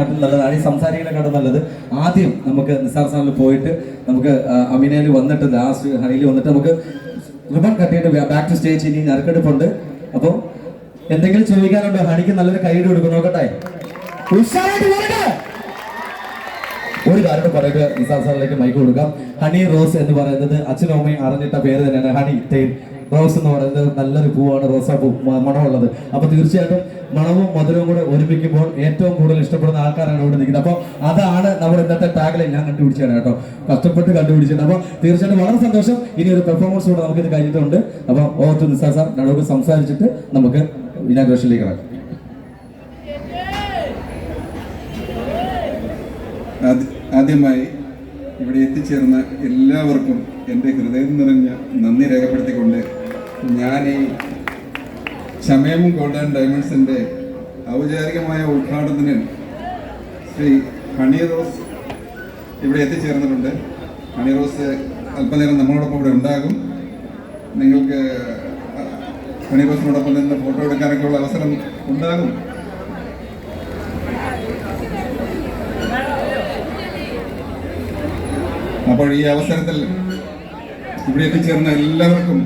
കാട്ടും നല്ലത്. ആദ്യം സംസാരിക്കുന്നതിനെക്കാട്ടും നല്ലത്. ആദ്യം നമുക്ക് നിസാർ സാറിൽ പോയിട്ട് നമുക്ക് അമിനയിൽ വന്നിട്ട് ലാസ്റ്റ് ഹണിയിൽ വന്നിട്ട് നമുക്ക് റിബൺ കട്ടിയിട്ട് ബാക്ക് ടു സ്റ്റേജ് ഇനി നറുക്കെടുപ്പുണ്ട്. അപ്പോൾ എന്തെങ്കിലും ചോദിക്കാനുണ്ടോ? ഹണിക്ക് നല്ലൊരു കൈയ്യടി കൊടുക്കും. നോക്കട്ടെ. ഒരു കാര്യം പറയുക നിസാർ സാറിലേക്ക് മൈക്ക് കൊടുക്കാം. ഹണി റോസ് എന്ന് പറയുന്നത് അച്ഛനും അമ്മയും അറിഞ്ഞിട്ട പേര് തന്നെയാണ് ഹണി തേൻ. റോസ് എന്ന് പറയുന്നത് നല്ലൊരു പൂവാണ്. റോസാപ്പൂ മണമുള്ളത്. അപ്പൊ തീർച്ചയായിട്ടും മണവും മധുരവും കൂടെ ഒരുമിക്കുമ്പോൾ ഏറ്റവും കൂടുതൽ ഇഷ്ടപ്പെടുന്ന ആൾക്കാരാണ് ഇവിടെ നിൽക്കുന്നത്. അപ്പോൾ അതാണ് നമ്മൾ ഇന്നത്തെ ടാഗിലെ ഞാൻ കണ്ടുപിടിച്ചാണ് കേട്ടോ. കഷ്ടപ്പെട്ട് കണ്ടുപിടിച്ചത് അപ്പോൾ തീർച്ചയായിട്ടും വളരെ സന്തോഷം. ഇനി ഒരു പെർഫോമൻസ് കൂടെ നമുക്ക് ഇത് കഴിഞ്ഞിട്ടുണ്ട്. അപ്പോൾ ഓ ടു സാർ നമുക്ക് സംസാരിച്ചിട്ട് നമുക്ക് ഇനാഗ്രേഷനിലേക്ക് കിടക്കാം ആദ്യ- ആദ്യമായി ഇവിടെ എത്തിച്ചേർന്ന എല്ലാവർക്കും എന്റെ ഹൃദയം നിറഞ്ഞ നന്ദി രേഖപ്പെടുത്തിക്കൊണ്ട് ഞാൻ ഈ ചമയം ഗോൾഡൻ ഡയമണ്ട്സിന്റെ ഔപചാരികമായ ഉദ്ഘാടനത്തിന് ശ്രീ ഹണി റോസ് ഇവിടെ എത്തിച്ചേർന്നിട്ടുണ്ട്. ഹണി റോസ് അല്പനേരം നമ്മളോടൊപ്പം ഇവിടെ ഉണ്ടാകും. നിങ്ങൾക്ക് ഹണി റോസിനോടൊപ്പം നിന്ന് ഫോട്ടോ എടുക്കാനൊക്കെ ഉള്ള അവസരം ഉണ്ടാകും. അപ്പോൾ ഈ അവസരത്തിൽ ഇവിടെ എത്തിച്ചേർന്ന എല്ലാവർക്കും